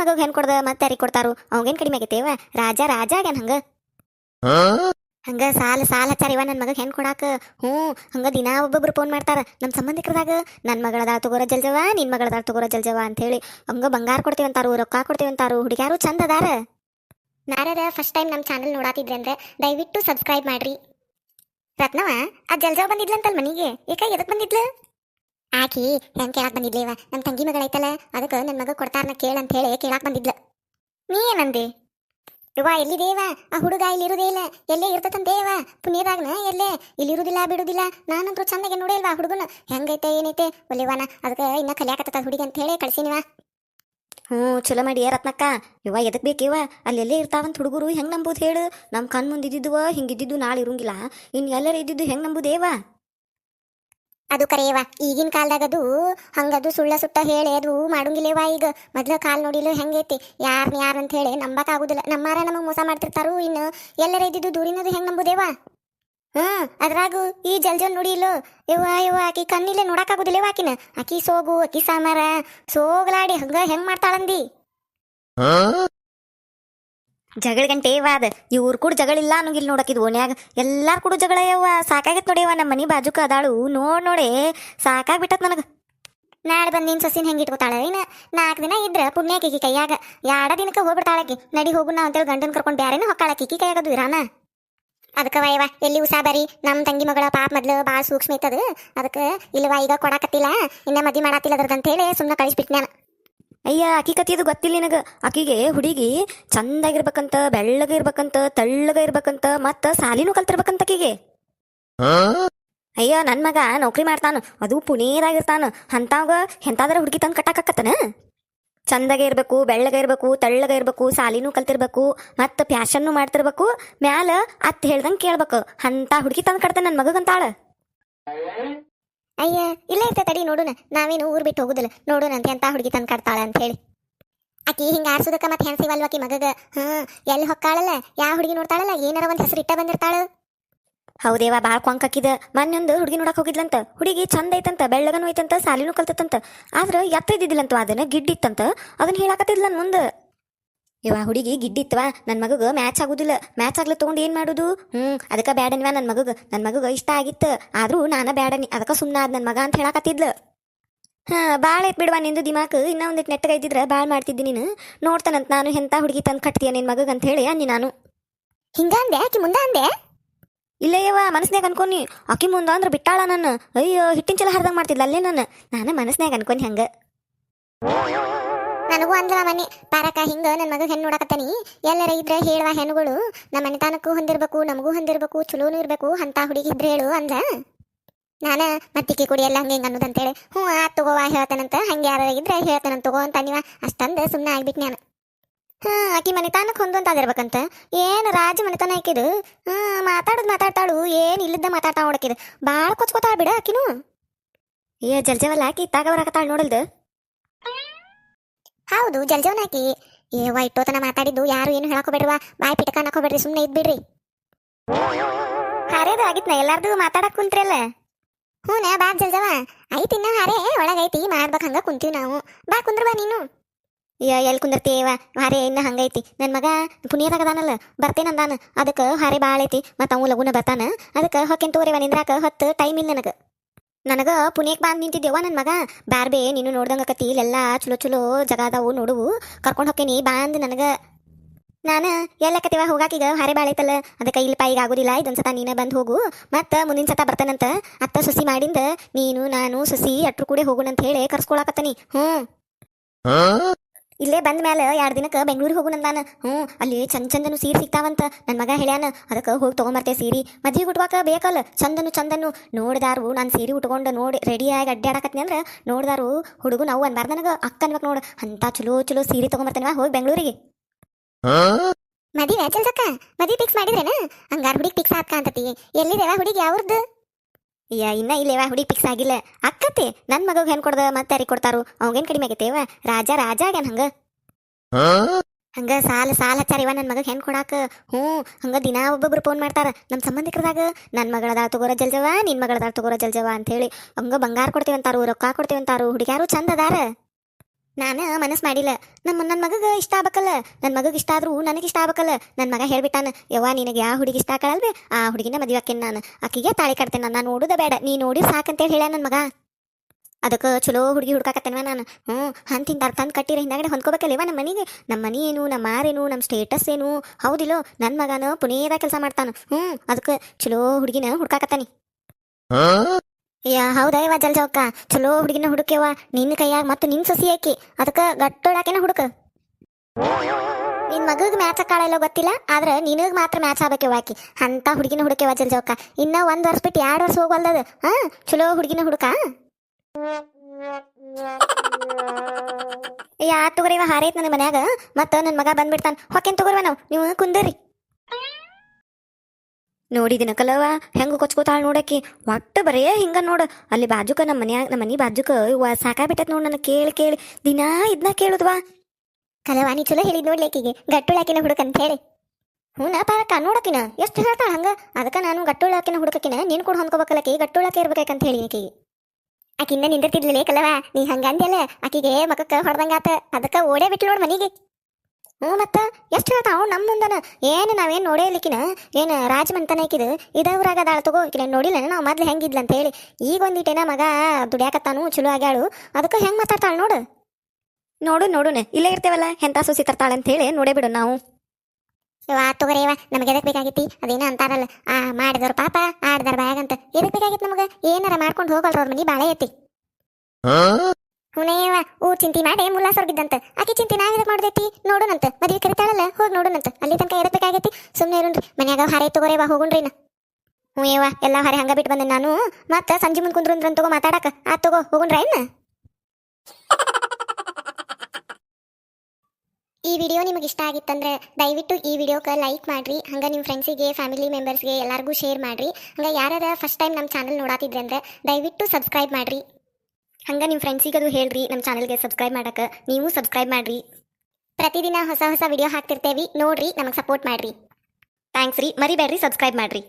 ಮಗಗ್ ಹೆಣ್ ಕೊಡ್ದ, ಮತ್ತೆ ಯಾರಿಗೆ ಕೊಡ್ತಾರು? ಅವಂಗೇನ್ ಕಡಿಮೆ ಆಗೈತೇವ ರಾಜ ರಾಜ ಆಗ್ಯಾನ ಹಂಗ. ಹಂಗ ಸಾಲ ಸಾಲ ಹಚ್ಚಾರ ಇವ ನನ್ನ ಮಗ ಹೆಣ್ ಕೊಡಾಕ. ಹ್ಞೂ, ಹಂಗ ದಿನಾ ಒಬ್ಬೊಬ್ರು ಫೋನ್ ಮಾಡ್ತಾರ. ನಮ್ಮ ಸಂಬಂಧಿಕರದಾಗ ನನ್ನ ಮಗಳದಾಳ ತಗೋರ ಜಲ್ಜವ ನಿನ್ ಮಗಳದಾಳ ತಗೋರ ಜಲ್ಜವ ಅಂತೇಳಿ ಹಂಗ ಬಂಗಾರ ಕೊಡ್ತೀವಂತಾರು ರೊಕ್ಕ ಕೊಡ್ತೀವಂತಾರು ಹುಡುಗ್ಯಾರು ಚಂದ ಅದಾರ. ನಾರದ ಫಸ್ಟ್ ಟೈಮ್ ನಮ್ಮ ಚಾನಲ್ ನೋಡಾತಿದ್ರೆ ಅಂದ್ರೆ ದಯವಿಟ್ಟು ಸಬ್ಸ್ಕ್ರೈಬ್ ಮಾಡ್ರಿ. ರತ್ನವ, ಆ ಜಲ್ಜವ ಬಂದಿದ್ಲಂತಲ್ ಮನಿಗೆ? ಏಕ, ಎದಕ್ ಬಂದಿದ್ಲು? ಆಕಿ ಹೆಂಗ್ ಕೇಳಾಕ್ ಬಂದಿದ್ಲೇವ ನನ್ನ ತಂಗಿ ಮಗಳೈತಲ್ಲ, ಅದಕ್ಕೆ ನನ್ನ ಮಗ ಕೊಡ್ತಾರನ ಕೇಳ ಅಂತ ಹೇಳಿ ಕೇಳಾಕ್ ಬಂದಿದ್ಲ. ನೀ ಏನಂದಿ? ಯವ್ವ ಎಲ್ಲಿದೇವ ಆ ಹುಡುಗ ಇಲ್ಲಿ. ಇರುದೇ ಇಲ್ಲ ಎಲ್ಲೇ ಇರ್ತತಂತೇವ ಎಲ್ಲೇ? ಇಲ್ಲಿ ಇರುದಿಲ್ಲ ಬಿಡುದಿಲ್ಲ. ನಾನಂತೂ ಚಂದಾಗೆ ನೋಡಿಲ್ವಾ ಹುಡುಗನ? ಹೆಂಗೈತೆ, ಏನೈತೆ? ಒಲಿವಾನ ಅದಕ್ಕೆ ಇನ್ನ ಕಲಿಯಾಕತ್ತ ಹುಡುಗಿ ಅಂತ ಹೇಳಿ ಕಳ್ಸಿನಿವ ಹ್ಞೂ ಚಲೋ ಮಾಡಿ ರತ್ನಕ್ಕ. ಇವ ಎದಕ್ ಬೇಕಿವ ಅಲ್ಲಿ ಎಲ್ಲೇ ಇರ್ತಾವಂತ ಹುಡುಗರು, ಹೆಂಗ್ ನಂಬುದು ಹೇಳು? ನಮ್ಮ ಕಣ್ ಮುಂದಿದ್ದುವ ಹಿಂಗಿದ್ದಿದ್ದು ನಾಳೆ ಇರಂಗಿಲ್ಲ ಇನ್ನು ಎಲ್ಲರ ಇದ್ದಿದ್ದು ಹೆಂಗ್ ನಂಬುದೇವ ಅದು ಕರೆಯವ ಈಗಿನ ಕಾಲದಾಗದು ಹಂಗದು ಸುಳ್ಳ ಸುಟ್ಟ ಹೇಳಿ ಅದು ಮಾಡಂಗಿಲ್ಲವಾ ಈಗ. ಮೊದ್ಲ ಕಾಲ್ ನೋಡಿಲ್ಲ ಹೆಂಗೈತಿ? ಯಾರ್ ಯಾರ ಅಂತ ಹೇಳಿ ನಂಬಕ್ ಆಗುದಿಲ್ಲ ನಮ್ಮಾರ ನಮಗ್ ಮೋಸ ಮಾಡ್ತಿರ್ತಾರು ಇನ್ನು ಎಲ್ಲರ ಇದ್ದಿದ್ದು ದೂರಿನದು ಹೆಂಗ್ ನಂಬುದೇವ ಹ್ಮ್ ಅದ್ರಾಗು ಈ ಜಲ್ಜಲ್ ನೋಡಿ ಇಲ್ಲೋ ಯವ್ವ ಯವ್ವ, ಆಕಿ ಕಣ್ಣಿಲ್ಲ ನೋಡಕ್ ಆಗುದಿಲ್ಲ ಆಕಿನ? ಆಕಿ ಸೋಗು ಅಕಿ ಸಾಮಾರ. ಸೋಗ್ಲಾಡಿ ಹಂಗ ಹೆಂಗ್ ಮಾಡ್ತಾಳಂದಿ? ಜಗಳ ಗಂಟೆ ವಾದ. ಇವ್ರು ಕೂಡ ಜಗಳಿಲ್ಲ ಅನ್ನೋಂಗಿಲ್ಲ ನೋಡಕ್ಕಿದ್ ಓಣ್ಯಾಗ. ಎಲ್ಲಾರು ಕೂಡ ಜಗಳ ಯವ್ವ ಸಾಕಾಗೈತ್ ನೋಡಿಯವ್ವ ನಮ್ಮ ಮನೆ ಬಾಜುಕ ಅದಾಳು. ನೋಡ್ ನೋಡಿ, ಸಾಕಾಗ್ಬಿಟ್ಟತ್ ನನಗೆ. ನಾಳೆ ಬಂದು ನಿನ್ನ ಸಸಿನ ಹೆಂಗೆ ಇಟ್ಕೋತಾಳ? ಇನ್ನ ನಾಲ್ಕು ದಿನ ಇದ್ರ ಪುಣ್ಯಕಿಕಿ ಕೈಯಾಗ. ಯಾಡ ದಿನಕ್ಕೆ ಹೋಗ್ಬಿಡ್ತಾಳಕಿ. ನಡಿ ಹೋಗು ಹೋಗುಣ ಅಂತೇಳಿ ಗಂಡನ ಕರ್ಕೊಂಡು ಬ್ಯಾರೇನು ಹೊಕ್ಕಾಳಕಿ. ಕಿ ಕೈಯಾಗದು ಇರಾನ. ಅದಕ್ಕೆ ವಯವ ಎಲ್ಲಿ ಉಸಾ ಬರಿ? ನಮ್ಮ ತಂಗಿ ಮಗಳ ಪಾಪ ಮೊದಲು ಭಾಳ ಸೂಕ್ಷ್ಮ ಅದು ಅದಕ್ಕೆ ಇಲ್ವಾ ಈಗ ಕೊಡಕತ್ತಿಲ್ಲ. ಇನ್ನ ಮದಿ ಮಾಡಾತಿಲ್ಲ ಅದ್ರದ್ದು ಅಂತೇಳಿ ಸುಮ್ಮನೆ ಕಳಿಸ್ಬಿಟ್ಟು ನಾನು ಅಯ್ಯ ಆಕಿ ಕತಿಯದು ಗೊತ್ತಿಲ್ಲ ನಿನಗೆ. ಆಕಿಗೆ ಹುಡುಗಿ ಚಂದಾಗಿರ್ಬೇಕಂತ ಬೆಳ್ಳಗ ಇರ್ಬೇಕಂತ ತಳ್ಳಗ ಇರ್ಬೇಕಂತ ಮತ್ತ ಸಾಲಿನೂ ಕಲ್ತಿರ್ಬೇಕಂತ ಆಕಿಗೆ ಅಯ್ಯ ನನ್ನ ಮಗ ನೌಕರಿ ಮಾಡ್ತಾನ ಅದು ಪುಣೇದಾಗಿರ್ತಾನ ಅಂತಾವಾಗ ಎಂತಾದ್ರ ಹುಡುಗಿ ತಂದು ಕಟ್ಟಾಕತ್ತನ ಚಂದಗೆ ಇರ್ಬೇಕು ಬೆಳ್ಳಗ ಇರ್ಬೇಕು ತಳ್ಳಗೆ ಇರ್ಬೇಕು ಸಾಲಿನೂ ಕಲ್ತಿರ್ಬೇಕು ಮತ್ತ ಫ್ಯಾಷನ್ನು ಮಾಡ್ತಿರ್ಬೇಕು ಮ್ಯಾಲ ಅತ್ ಹೇಳ್ದಂಗೆ ಕೇಳ್ಬೇಕು ಅಂತ ಹುಡುಗಿ ತಂದು ಕಟ್ತಾನ ನನ್ನ ಮಗಗಂತಾಳ. ಅಯ್ಯ, ಇಲ್ಲ ಇರ್ತ ತಡಿ, ನೋಡೋಣ. ನಾವೇನು ಊರ್ ಬಿಟ್ಟು ಹೋಗುದಿಲ್ಲ. ನೋಡೋಣ ಅಂತ ಎಂತ ಹುಡುಗಿ ತಂದು ಕಟ್ತಾಳ ಅಂತ ಹೇಳಿ. ಆಕಿ ಹಿಂಗ ಆರ್ಸುದಕ್ಕ ಮತ್ತೆ ಹೆಣ್ ಸಿವಲ್ವಾಕಿ ಮಗಗ? ಹಾ ಎಲ್ಲಿ ಹೊಕ್ಕಾಳಲ್ಲ? ಯಾವ ಹುಡುಗಿ ನೋಡ್ತಾಳಲ್ಲ? ಏನಾರ ಒಂದು ಹೆಸರು ಇಟ್ಟ ಬಂದಿರ್ತಾಳ. ಹೌದೇವಾ ಭಾಳ ಕೊಂಕಾಕಿದ ಮೊನ್ನೊಂದು ಹುಡುಗಿ ನೋಡಕ್ ಹೋಗಿದ್ಲಂತ. ಹುಡುಗಿ ಚಂದ ಐತಂತ, ಬೆಳ್ಳಗನು ಐತಂತ, ಸಾಲಿನೂ ಕಲ್ತಂತ ಆದ್ರ ಎತ್ತ ಇದ್ದಿದ್ದಿಲ್ಲಂತ, ಅದನ್ನ ಗಿಡ್ಡಿತ್ತಂತ ಅದನ್ನ ಹೇಳಾಕತ್ತಿದ್ಲ ಮುಂದೆ. ಇವ ಹುಡುಗಿ ಗಿಡ್ಡಿತ್ವಾ? ನನ್ನ ಮಗಗ ಮ್ಯಾಚ್ ಆಗುದಿಲ್ಲ. ಮ್ಯಾಚ್ ಆಗ್ಲ ತಗೊಂಡು ಏನ್ ಮಾಡುದು? ಹ್ಮ್ ಅದಕ್ಕ ಬ್ಯಾಡನ್ವಾ ನನ್ನ ಮಗಗೆ. ನನ್ನ ಮಗಗೆ ಇಷ್ಟ ಆಗಿತ್ತು. ಆದ್ರೂ ನಾನ ಬ್ಯಾಡನಿ. ಅದಕ್ಕ ಸುಮ್ಮನೆ ಆದ್ ನನ್ನ ಮಗ ಅಂತ ಹೇಳಕತ್ತಿದ್ಲು. ಹಾ ಭಾಳ ಐತ್ ಬಿಡ್ವಾ ನಿಂದು ದಿಮಾಕ್? ಇನ್ನ ಒಂದಿಟ್ಟು ನೆಟ್ಟಗ ಇದ್ದಿದ್ರ ಭಾಳ ಮಾಡ್ತಿದ್ದಿ ನೀನು. ನೋಡ್ತಾನಂತ ನಾನು ಎಂತ ಹುಡುಗಿ ತಂದು ಕಟ್ತೀಯ ನಿನ್ ಮಗಗ ಅಂತ ಹೇಳಿ ಅನ್ನಿ ನಾನು. ಹಿಂಗಾಂದೆ ಆಕಿ ಮುಂದ ಅಂದೆ? ಇಲ್ಲಯ್ಯವ ಮನಸ್ನ್ಯಾಗ ಅನ್ಕೊನಿ. ಆಕಿ ಮುಂದ ಅಂದ್ರ ಬಿಟ್ಟಾಳ ನನ್ನ. ಅಯ್ಯೋ ಹಿಟ್ಟಿನ ಚಲ ಹರ್ದಂಗೆ ಮಾಡ್ತಿದ್ಲ ಅಲ್ಲೇ ನಾನು ನಾನು ಮನಸ್ನ್ಯಾಗ ಅನ್ಕೊನಿ ಹಂಗ. ನನಗೂ ಅಂದ್ರ ಮನೆ. ಪಾರಕ ಹಿಂಗ ನನ್ನ ಮಗ ಹೆಣ್ಣು ನೋಡಕತ್ತಾನಿ. ಎಲ್ಲರ ಇದ್ರ ಹೇಳುವ ಹೆಣ್ಣುಗಳು ನಮ್ಮ ಮನೆತನಕ್ಕೂ ಹೊಂದಿರ್ಬೇಕು, ನಮಗೂ ಹೊಂದಿರ್ಬೇಕು, ಚಲೋನು ಇರಬೇಕು, ಅಂತ ಹುಡುಗಿ ಇದ್ರೆ ಹೇಳು ಅಂದ. ನಾನ ಮತ್ತಿಕ್ಕಿ ಕುಡಿ ಎಲ್ಲ ಹಂಗೆ ಹಿಂಗ ಅನ್ನೋದಂತೇಳಿ ಹ್ಞೂ, ಆ ತಗೋವ ಹೇಳ್ತಾನಂತ ಹಂಗೆ ಯಾರ ಇದ್ರೆ ಹೇಳ್ತಾನಂತ ತಗೋ ಅಂತ ನೀವ. ಅಷ್ಟಂದ ಸುಮ್ಮನೆ ಆಗ್ಬಿಟ್ಟು ನಾನು. ಹಾ, ಆಕಿ ಮನೆತನಕ್ಕೆ ಹೊಂದುವಂತಾದಿರ್ಬೇಕಂತ ಏನು ರಾಜ ಮನೆತನ ಆಕಿದು? ಹಾಂ, ಮಾತಾಡೋದು ಮಾತಾಡ್ತಾಳು. ಏನು ಇಲ್ಲದ ಮಾತಾಡ್ತಾ ನೋಡಕಿದು ಭಾಳ ಕೊಚ್ಕೋತಾಳ ಬಿಡ ಆಕಿನು. ಏ ಜಲ್ಜವಲ್ಲ ಆಕಿ ಇತ್ತಾಗ ಬರಾಕತ್ತಾಳು ನೋಡಲ್ದು. ಹೌದು ಜಲ್ಜವನ ಆಕಿ. ಏವ ಇಟ್ಟೋತನ ಮಾತಾಡಿದ್ದು, ಯಾರು ಏನು ಹೇಳಕೋಬೇಡ್ರವ ಬಾಯ್ ಪಿಟಕ ಅನ್ನಕೋಬೇಡ್ರಿ ಸುಮ್ಮನೆ ಇದ್ಬಿಡ್ರಿ. ಹಾರೇದು ಆಗಿತ್ನ, ಎಲ್ಲಾರ್ದು ಮಾತಾಡಕ್ ಕುಂತ್ರಲ್ಲ? ಹ್ಞೂ ಬಾ ಜಲ್ಜವ ಐತಿ ಇನ್ನ ಹಾರೆ, ಒಳಗೈತಿ, ಮಾಡ್ಬೇಕು ಹಂಗ ಕುಂತೀವಿ ನಾವು. ಬಾ ಕುಂದ್ರ ಬಾ ನೀನು. ಎಲ್ಲಿ ಕುಂದಿರ್ತೀವ ಹಾರೆ, ಇನ್ನ ಹಂಗೈತಿ. ನನ್ನ ಮಗ ಪುಣ್ಯದಾಗ ಅದಾನಲ್ಲ ಬರ್ತೇನಂದಾನ ಅದಕ್ಕೆ ಹಾರೆ ಭಾಳ ಐತಿ ಮತ್ತು ಅವು ಲಗುನ ಬರ್ತಾನ. ಅದಕ್ಕೆ ಹೊಕ್ಕೇನ್ ತೋರಿವ ನಿಂದ್ರಾಕ, ಹೊತ್ತು ಟೈಮ್ ಇಲ್ಲ ನನಗೆ. ನನಗ ಪುಣ್ಯಕ್ಕೆ ಬಂದು ನಿಂತಿದ್ದೇವ ನನ್ನ ಮಗ. ಬ್ಯಾರ್ಬೆ ನೀನು ನೋಡ್ದಂಗ ಕತಿ ಇಲ್ಲೆಲ್ಲ ಚಲೋ ಚಲೋ ಜಗ ಅದಾವು ನೋಡುವು. ಕರ್ಕೊಂಡು ಹೋಕ್ಕೇನಿ ಬಂದು ನನಗೆ. ನಾನು ಎಲ್ಲಕತಿವ ಹೋಗಾಕೀಗ ಹಾರೆ ಬಾಳೈತಲ್ಲ ಅದಕ್ಕೆ ಇಲ್ಲಿ ಈಗ ಆಗೋದಿಲ್ಲ, ಇದೊಂದು ಸತ ನೀನೇ ಬಂದು ಹೋಗು. ಮತ್ತು ಮುಂದಿನ ಸತ ಬರ್ತಾನಂತ. ಅತ್ತ ಸುಸಿ ಮಾಡಿಂದ, ನೀನು, ನಾನು, ಸುಸಿ ಅಟ್ರು ಕೂಡ ಹೋಗೋಣ ಅಂತ ಹೇಳಿ ಕರ್ಸ್ಕೊಳಕತ್ತನಿ. ಹ್ಞೂ ಇಲ್ಲೇ ಬಂದ ಮೇಲೆ ಎರಡು ದಿನಕ್ಕೆ ಬೆಂಗಳೂರಿಗೆ ಹೋಗು ನಾನು ಹ್ಞೂ ಅಲ್ಲಿ ಚಂದ ಚಂದನು ಸೀರೆ ಸಿಗ್ತಾವಂತ. ನನ್ನ ಮಗ ಹೇಳ್ಯಾನ ಅದಕ್ಕೆ ಹೋಗಿ ತೊಗೊಂಬರ್ತೆ ಸೀರೆ. ಮದ್ವೆಗೆ ಉಟ್ವಾಕ ಬೇಕಲ್ಲ ಚಂದನು ಚಂದನು. ನೋಡಿದಾರು ನಾನು ಸೀರೆ ಉಟ್ಕೊಂಡು ನೋಡಿ ರೆಡಿಯಾಗಿ ಅಡ್ಡಾಡಕತ್ನಿ ಅಂದ್ರೆ ನೋಡಿದಾರು ಹುಡುಗು ನಾವು ಅನ್ಬಾರ್ದು ನನಗೆ. ಅಕ್ಕ ಅನ್ಬೇಕು ನೋಡು ಅಂತ ಚಲೋ ಚಲೋ ಸೀರೆ ತೊಗೊಂಬರ್ತೇನೆ ಹೋಗಿ ಬೆಂಗಳೂರಿಗೆ. ಮದಿ ಚಲ್ಸಕ್ಕ ಮದುವೆ ಫಿಕ್ಸ್ ಮಾಡಿದ್ರೇನ? ಹಂಗಾರ ಹುಡುಗಿ ಫಿಕ್ಸ್ ಆತ್ಕ ಅಂತತಿ ಎಲ್ಲಿದೇವ ಹುಡುಗಿ? ಯಾವ್ರದ್ದು ಯಾ ಇನ್ನ ಇಲ್ಲೇವ? ಹುಡಿ ಫಿಕ್ಸ್ ಆಗಿಲ್ಲ. ಅಕ್ಕತಿ ನನ್ನ ಮಗಗೆ ಹೆಣ್ ಕೊಡದ ಮತ್ತೆ ಯಾರಿಗೆ ಕೊಡ್ತಾರು? ಅವಂಗೇನ್ ಕಡಿಮೆ ಆಗೈತೆವ ರಾಜ ರಾಜ ಆಗ್ಯಾನ ಹಂಗ. ಹಂಗ ಸಾಲ ಸಾಲ ಹಚ್ಚಾರ ಇವ ನನ್ನ ಮಗಗೆ ಹೆಣ್ ಕೊಡಾಕ. ಹ್ಞೂ, ಹಂಗ ದಿನ ಒಬ್ಬೊಬ್ರು ಫೋನ್ ಮಾಡ್ತಾರ. ನಮ್ಮ ಸಂಬಂಧಿಕರದಾಗ ನನ್ನ ಮಗಳದಾಳ ತಗೋರ ಜಲ್ಜವ ನಿನ್ ಮಗಳದಾಳ ತಗೋರ ಜಲ್ಜವ ಅಂತೇಳಿ ಹಂಗ ಬಂಗಾರ ಕೊಡ್ತೀವಂತಾರು, ರೊಕ್ಕ ಕೊಡ್ತೀವಂತಾರು, ಹುಡುಗ್ಯಾರು ಚಂದ ಅದಾರ. ನಾನು ಮನಸ್ಸು ಮಾಡಿಲ್ಲ. ನಮ್ಮ ನನ್ನ ಮಗಗೆ ಇಷ್ಟ ಆಗ್ಬೇಕಲ್ಲ. ನನ್ನ ಮಗಗೆ ಇಷ್ಟ ಆದರೂ ನನಗೆ ಇಷ್ಟ ಆಗ್ಬೇಕಲ್ಲ. ನನ್ನ ಮಗ ಹೇಳ್ಬಿಟ್ಟಾನ, ಯವ್ವ, ನಿನಗೆ ಯಾವ ಹುಡುಗಿ ಇಷ್ಟ ಆಗಲ್ವೇ? ಆ ಹುಡುಗಿನ ಮದುವೆ ಆಕೇನ್ ನಾನು. ಆಕಿಗೆ ತಾಳಿ ಕಟ್ತೇನೆ ನಾನು. ನೋಡುದ ಬೇಡ. ನೀ ನೋಡಿ ಸಾಕಂತೇಳಿ ಹೇಳ ನನ್ನ ಮಗ? ಅದಕ್ಕೆ ಚಲೋ ಹುಡುಗಿ ಹುಡ್ಕಾಕತ್ತೇನವ ನಾನು. ಹ್ಞೂ ಹಂತಿಂದ ತಂದು ಕಟ್ಟಿರ. ಹಿಂದಾಗಡೆ ಹೊಂದ್ಕೋಬೇಕಲ್ಲೇವ ನಮ್ಮ ಮನೆಗೆ. ನಮ್ಮ ಮನಿ ಏನು ನಮ್ಮ ಮಾರೇನು ನಮ್ಮ ಸ್ಟೇಟಸ್ ಏನು? ಹೌದಿಲ್ಲೋ? ನನ್ನ ಮಗನ ಪುನೇದ ಕೆಲಸ ಮಾಡ್ತಾನ. ಹ್ಞೂ ಅದಕ್ಕೆ ಚಲೋ ಹುಡುಗಿನ ಹುಡ್ಕಾಕತ್ತಾನಿ. ಯಾ ಹೌದಯ್ಯವ ಜಲ್ಜವಕ್ಕ? ಚಲೋ ಹುಡುಗಿನ ಹುಡುಕ್ಯವ ನಿನ್ನ ಕೈಯಾಗ ಮತ್ತು ನಿನ್ನ ಸೊಸಿ ಆಕಿ. ಅದಕ್ಕೆ ಗಟ್ಟೋಡಾಕೆನ ಹುಡುಕ. ನಿನ್ ಮಗಗ್ ಮ್ಯಾಚ್ ಆಕಾಳಲ್ಲೋ ಗೊತ್ತಿಲ್ಲ, ಆದ್ರೆ ನಿನಗ್ ಮಾತ್ರ ಮ್ಯಾಚ್ ಆಗ್ಬೇಕವ ಆಕಿ. ಅಂತ ಹುಡುಗಿನ ಹುಡುಕ್ಯವ ಜಲ್ಜವಕ್ಕ. ಇನ್ನ ಒಂದ್ ವರ್ಷ ಬಿಟ್ಟು ಎರಡು ವರ್ಷ ಹೋಗಲ್ದದ ಹಾ ಚಲೋ ಹುಡುಗಿನ ಹುಡುಕ? ಯಾ, ತಗೋರಿ ಹಾರೈತ್ ನನ್ನ ಮನ್ಯಾಗ. ಮತ್ತ ನನ್ನ ಮಗ ಬಂದ್ಬಿಡ್ತಾನ. ಹೊಕ್ಕೇನ್ ತಗೋರ್ವ ನಾವು. ನೀವು ಕುಂದರಿ. ನೋಡಿದಿನ ಕಲವ? ಹೆಂಗೆ ಕೊಚ್ಕೋತಾಳ ನೋಡಕ್ಕೆ? ಒಟ್ಟು ಬರೇ ಹಿಂಗ ನೋಡು. ಅಲ್ಲಿ ಬಾಜುಕ ನಮ್ಮ ಮನ್ಯಾಗ ನಮ್ಮ ಮನಿ ಬಾಜುಕ ಸಾಕ ಸಾಕಾಗ್ಬಿಟ್ಟತ್ ನೋಡು ನನ್ನ ಕೇಳಿ ಕೇಳಿ. ದಿನಾ ಇದನ್ನ ಕೇಳುದ್ವಾ? ಕಲವ, ನೀ ಚಲೋ ಹೇಳಿದ್ ನೋಡ್ಲಿ ಆಕಿಗೆ. ಗಟ್ಟುಳಾಕಿನ ಹುಡುಕಂತ ಹೇಳಿ. ಹ್ಞೂ ಪಾರಕ್ಕ ನೋಡಕಿನ ಎಷ್ಟು ಹೇಳ್ತಾಳ ಹಂಗ? ಅದಕ್ಕೆ ನಾನು ಗಟ್ಟುಳಾಕಿನ ಹುಡುಕಕಿನ. ನೀನು ಕೂಡ ಹೊಂದ್ಕೋಬೇಕಲ್ಲಕಿ ಗಟ್ಟುಳಾಕೆ ಇರ್ಬೇಕಂತ ಹೇಳಿ ಆಕಿಗೆ ಆಕಿನ್ನ ನಿಂದಿರ್ತಿದ್ಲೇ ಕಲವ? ನೀ ಹಂಗ ಅಂದ್ಯಲ್ಲ? ಆಕಿಗೆ ಮಗಕ್ಕ ಹೊಡೆದಂಗಾತ. ಅದಕ್ಕೆ ಓಡೇ ಬಿಟ್ಲು ನೋಡು ಮನಿಗೆ. ಹ್ಞೂ ಮತ್ತ ಎಷ್ಟು ಹೇಳ್ತಾವ ನಮ್ಮ ಮುಂದನ ಏನು ನಾವೇನು ನೋಡೇಲಿಕ್ಕಿನ? ಇಲ್ಲಿಕಿನ ಏನು ರಾಜಮಂತನ ಆಕಿದು ಇದವ್ರಾಗ ಅದಾಳ ತಗೋ ಈಕಿನ ನೋಡಿಲ್ಲ ನಾವು ಮೊದ್ಲು ಹೆಂಗಿದ್ಲ ಅಂತ ಹೇಳಿ. ಈಗ ಒಂದಿಟೇನ ಮಗ ದುಡ್ಯಾಕತ್ತಾನು ಚಲೋ ಆಗ್ಯಾಳು. ಅದಕ್ಕೆ ಹೆಂಗ್ ಮಾತಾಡ್ತಾಳ ನೋಡು? ನೋಡು ನೋಡುನೆ. ಇಲ್ಲೇ ಇರ್ತೇವಲ್ಲ ಎಂತ ಸೊಸಿ ತರ್ತಾಳೆ ಅಂತ ಹೇಳಿ ನೋಡೇ ಬಿಡು ನಾವು. ಇವ ತಗೋರಿ ಇವ ನಮಗೆ ಎದಕ್ ಬೇಕಾಗಿತ್ತಿ? ಅದೇನ ಅಂತಾರಲ್ಲ ಆ ಮಾಡಿದವ್ರ ಪಾಪ ಆಡ್ದಾರ ಬ್ಯಾಗ್ ಅಂತ. ಎದಕ್ ಬೇಕಾಗಿತ್ತು ನಮಗೆ? ಏನಾರ ಮಾಡ್ಕೊಂಡು ಹೋಗಲ್ರ ಅವ್ರ ಮನೆ ಬಾಳೆ ಐತಿ ಚಿಂತಿ ಮಾಡಿ ಮುಲ್ಲಾಸರ್ಗಿದ್ದಂತ ಆಕಿ ಚಿಂತಿ ನಾವೇ ಮಾಡ್ದೈತಿ? ನೋಡೋಣಂತ ಮದುವೆ ಕರಿತಾಳಲ್ಲ? ಹೋಗಿ ನೋಡೋಣಂತ ಅಲ್ಲಿ ತನಕ ಇರಬೇಕಾಗೈತಿ ಬೇಕಾಗೈತಿ ಸುಮ್ಮನೆ ಇರೋಣ್ರಿ ಮನ್ಯಾಗ ಹಾರೈ ತಗೋರೇವ ಹೋಗುಣ್ರಿ ನಾ ಹ್ಞೂ ಏವ ಎಲ್ಲ ಹಾರೆ ಹಂಗ ಬಿಟ್ಟು ಬಂದೆ ನಾನು. ಮತ್ತೆ ಸಂಜೆ ಮುಂದೆ ಕುಂದ್ರಂದ್ರ ತಗೋ ಮಾತಾಡಕ. ಆ, ತಗೋ, ಹೋಗುಣ್ರ ಏನ್ ಈ ವಿಡಿಯೋ ನಿಮಗೆ ಇಷ್ಟ ಆಗಿತ್ತಂದ್ರೆ ದಯವಿಟ್ಟು ಈ ವಿಡಿಯೋಕ್ಕೆ ಲೈಕ್ ಮಾಡ್ರಿ. ಹಂಗೆ ನಿಮ್ಮ ಫ್ರೆಂಡ್ಸಿಗೆ, ಫ್ಯಾಮಿಲಿ ಮೆಂಬರ್ಸ್ಗೆ ಎಲ್ಲರಿಗೂ ಶೇರ್ ಮಾಡ್ರಿ. ಹಂಗೆ ಯಾರ್ಯಾರ ಫಸ್ಟ್ ಟೈಮ್ ನಮ್ಮ ಚಾನಲ್ ನೋಡಾತಿದ್ರೆ ಅಂದರೆ ದಯವಿಟ್ಟು ಸಬ್ಸ್ಕ್ರೈಬ್ ಮಾಡ್ರಿ. ಹಂಗೆ ನಿಮ್ಮ ಫ್ರೆಂಡ್ಸಿಗೆ ಅದು ಹೇಳ್ರಿ ನಮ್ಮ ಚಾನಲ್ಗೆ ಸಬ್ಸ್ಕ್ರೈಬ್ ಮಾಡಕ್ಕೆ ನೀವು ಸಬ್ಸ್ಕ್ರೈಬ್ ಮಾಡ್ರಿ. ಪ್ರತಿದಿನ ಹೊಸ ಹೊಸ ವಿಡಿಯೋ ಹಾಕ್ತಿರ್ತೇವೆ. ನೋಡ್ರಿ, ನಮಗೆ ಸಪೋರ್ಟ್ ಮಾಡ್ರಿ. ಥ್ಯಾಂಕ್ಸ್ ರೀ. ಮರಿಬೇಡ್ರಿ ಸಬ್ಸ್ಕ್ರೈಬ್ ಮಾಡ್ರಿ.